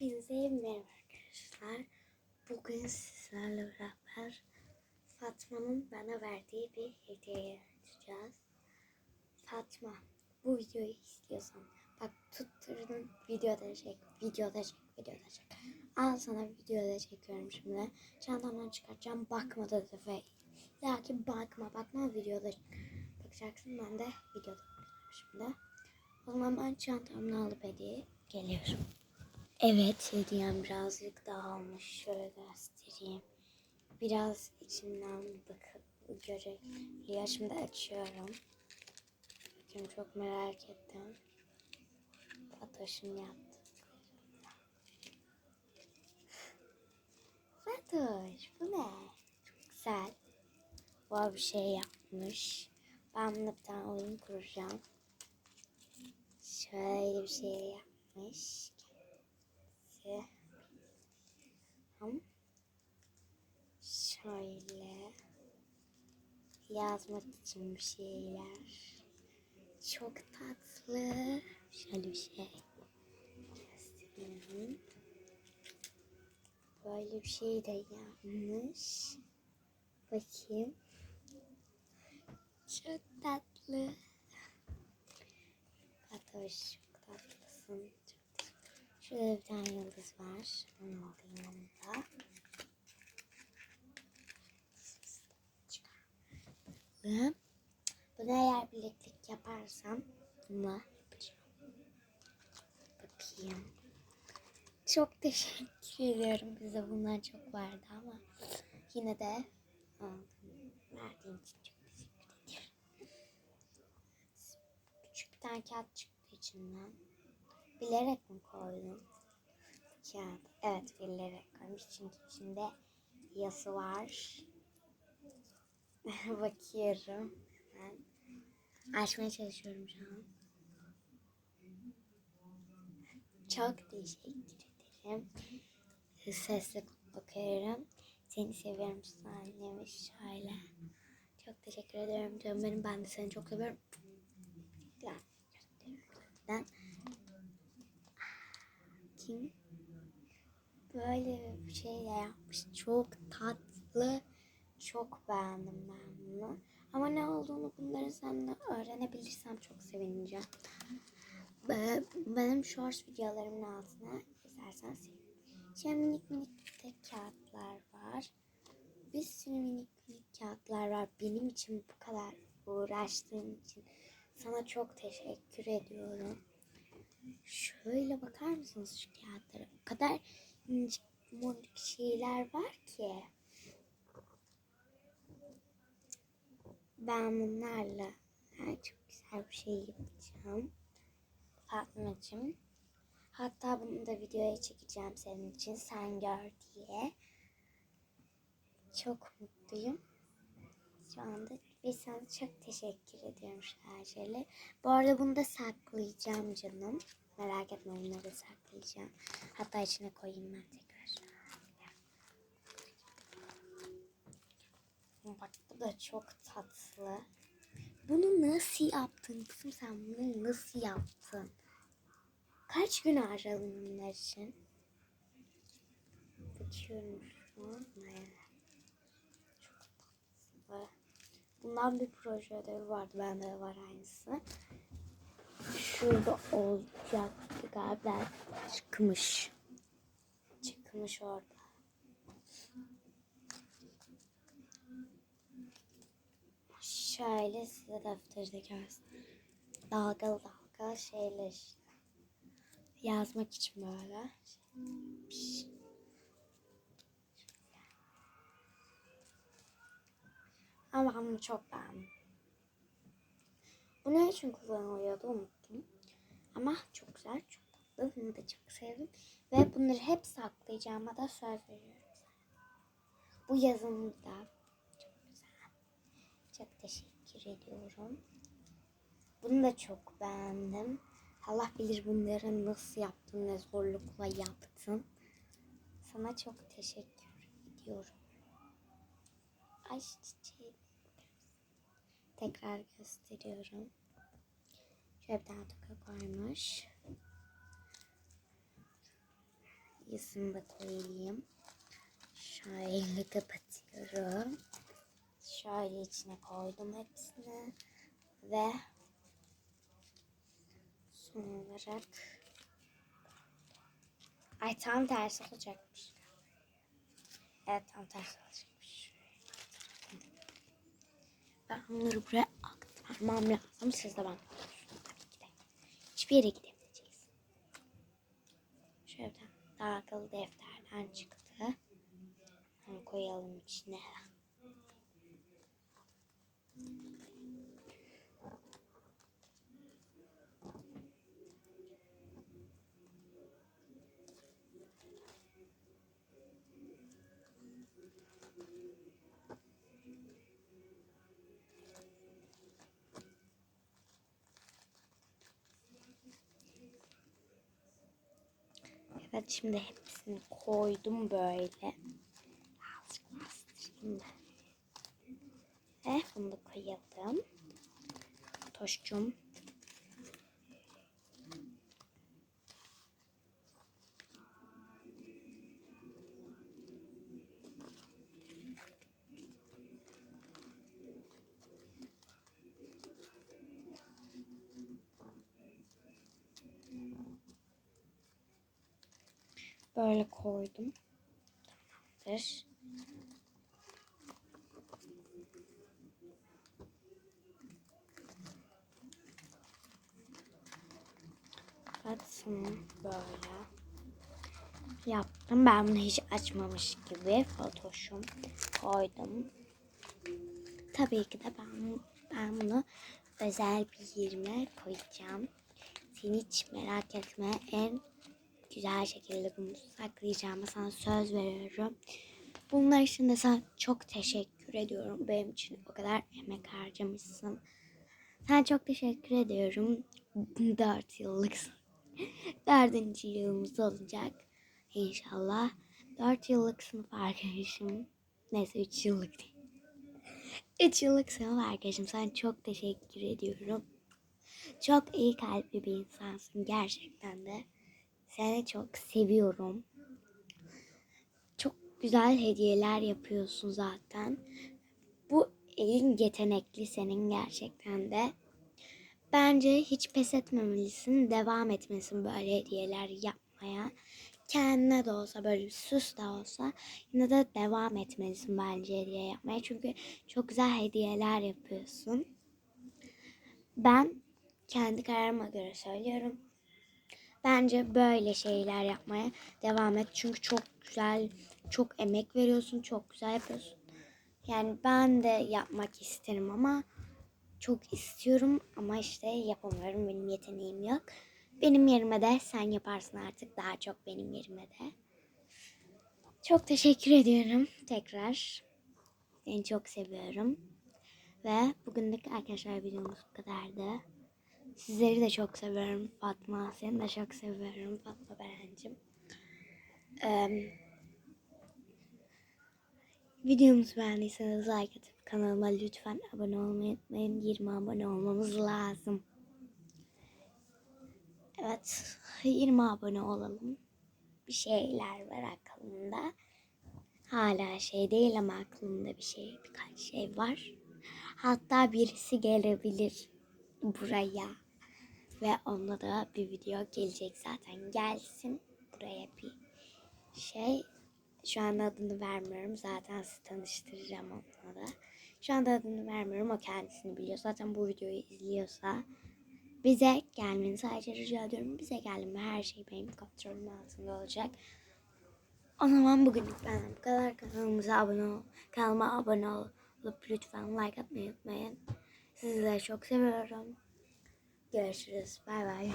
Hepinize merhaba arkadaşlar. Bugün sizlerle beraber Fatma'nın bana verdiği bir hediye açacağız. Fatma bu videoyu istiyorsan bak tutturdun videoda çek, videoda çek, videoda çek. Al sana videoda çekiyorum şimdi. Çantamdan çıkartacağım bakma da ve lakin bakma bakma videoda bakacaksın ben de videoda şimdi. O zaman ben çantamdan alıp hediye geliyorum. Evet hediyem birazcık dağılmış. Şöyle göstereyim. Biraz içinden bakıp görebiliyor. Şimdi açıyorum. Bakın çok merak ettim. Fatoş'un yaptıklarını. Fatoş bu ne? Çok güzel. Bu bir şey yapmış. Ben bunu bir tane oyun kuracağım. Şöyle bir şey yapmış. Kendisi. Tamam. Şöyle yazmak için bir şeyler. Çok tatlı. Şöyle bir şey. Göstereyim. Böyle bir şey de yapmış. Bakayım. Çok tatlı. Fatoş çok tatlısın. Şurada bir tane yıldız var. Onu alayım yanımda. Çıkartalım. Bunu eğer bileklik yaparsam bununla yapacağım. Bakayım. Çok teşekkür ediyorum. Bize bunlar çok vardı ama yine de aldım. Verdiğin için çok teşekkür ediyorum. Küçük bir tane kağıt çıktı içinden. Bilerek mi koydun? Kağıt. Evet bilerek koymuş çünkü içinde yazı var. Bakıyorum. Ben açmaya çalışıyorum şu an. Çok teşekkür ederim. Sesli okuyorum. Seni seviyorum sen demiş şöyle. Çok teşekkür ederim canım benim. Ben de seni çok seviyorum. Güzel. Ben kim böyle bir şey de yapmış. Çok tatlı. Çok beğendim ben bunu. Ama ne olduğunu bunları seninle öğrenebilirsem çok sevineceğim. Be- Benim shorts videolarımın altına yazarsan sevinirim. Şimdi minik minik de kağıtlar var. Bir sürü minik minik kağıtlar var. Benim için bu kadar uğraştığın için sana çok teşekkür ediyorum. Şöyle bakar mısınız şu kağıtlara? O kadar incik monik şeyler var ki. Ben bunlarla ha, çok güzel bir şey yapacağım. Fatmacığım. Hatta bunu da videoya çekeceğim senin için sen gör diye. Çok mutluyum. Şu anda ve sana çok teşekkür ediyorum şeyle. Bu arada bunu da saklayacağım canım. Merak etme bunları da saklayacağım. Hatta içine koyayım ben tekrar. Bak bu da çok tatlı. Bunu nasıl yaptın kızım sen bunu nasıl yaptın? Kaç gün harcadın bunlar için? Bakıyorum şu an. Çok tatlı. Bundan bir proje ödevi vardı. Bende de var aynısı. Şurada olacaktı galiba. Çıkmış. Çıkmış orada. Şöyle size defterde göstereyim. Dalgalı dalgalı şeyler işte. Yazmak için böyle. Şeymiş. Ama ben bunu çok beğendim. Bu ne için kullanılıyordu. Ama çok güzel, çok tatlı. Bunu da çok sevdim. Ve bunları hep saklayacağıma da söz veriyorum. Bu yazım da çok güzel. Çok teşekkür ediyorum. Bunu da çok beğendim. Allah bilir bunları nasıl yaptın, ne zorlukla yaptın. Sana çok teşekkür ediyorum. Ay çiçeği tekrar gösteriyorum. Şöyle bir tane koymuş. da koyayım. Şöyle kapatıyorum. Şöyle içine koydum hepsini. Ve son olarak Ay tam tersi olacakmış. Evet tam tersi olacakmış. Ben bunları buraya aktarmam lazım. Siz de de. Hiçbir yere tane daha akıllı defterden çıktı. Onu koyalım içine. Evet şimdi hepsini koydum böyle. Birazcık bastırayım ben. Ve bunu da koyalım. Toşcum. Böyle koydum. Evet bunu böyle yaptım. Ben bunu hiç açmamış gibi fotoşum koydum. Tabii ki de ben, ben bunu özel bir yerime koyacağım. Sen hiç merak etme. En güzel şekilde bunu saklayacağıma sana söz veriyorum. Bunlar için de sana çok teşekkür ediyorum. Benim için o kadar emek harcamışsın. Sana çok teşekkür ediyorum. Dört yıllıksın. Dördüncü yılımız olacak. İnşallah. Dört yıllık sınıf arkadaşım. Neyse üç yıllık değil. Üç yıllık sınıf arkadaşım. Sana çok teşekkür ediyorum. Çok iyi kalpli bir insansın gerçekten de. Seni çok seviyorum. Çok güzel hediyeler yapıyorsun zaten. Bu elin yetenekli senin gerçekten de. Bence hiç pes etmemelisin. Devam etmesin böyle hediyeler yapmaya. Kendine de olsa böyle bir süs de olsa yine de devam etmelisin bence hediye yapmaya. Çünkü çok güzel hediyeler yapıyorsun. Ben kendi kararıma göre söylüyorum. Bence böyle şeyler yapmaya devam et. Çünkü çok güzel, çok emek veriyorsun, çok güzel yapıyorsun. Yani ben de yapmak isterim ama çok istiyorum ama işte yapamıyorum. Benim yeteneğim yok. Benim yerime de sen yaparsın artık daha çok benim yerime de. Çok teşekkür ediyorum tekrar. Seni çok seviyorum. Ve bugünlük arkadaşlar videomuz bu kadardı. Sizleri de çok seviyorum Fatma. Seni de çok seviyorum Fatma Berencim. Ee, videomuzu beğendiyseniz like atıp kanalıma lütfen abone olmayı unutmayın. 20 abone olmamız lazım. Evet 20 abone olalım. Bir şeyler var aklımda. Hala şey değil ama aklımda bir şey birkaç şey var. Hatta birisi gelebilir buraya. Ve onunla da bir video gelecek zaten. Gelsin buraya bir şey. Şu anda adını vermiyorum. Zaten sizi tanıştıracağım onunla da. Şu anda adını vermiyorum. O kendisini biliyor. Zaten bu videoyu izliyorsa bize gelmeni sadece rica ediyorum. Bize gelin ve her şey benim kontrolüm altında olacak. O zaman bugünlük benden bu kadar. Kanalımıza abone ol. Kanalıma abone olup lütfen like atmayı unutmayın. Sizleri çok seviyorum. Görüşürüz. Bay bay.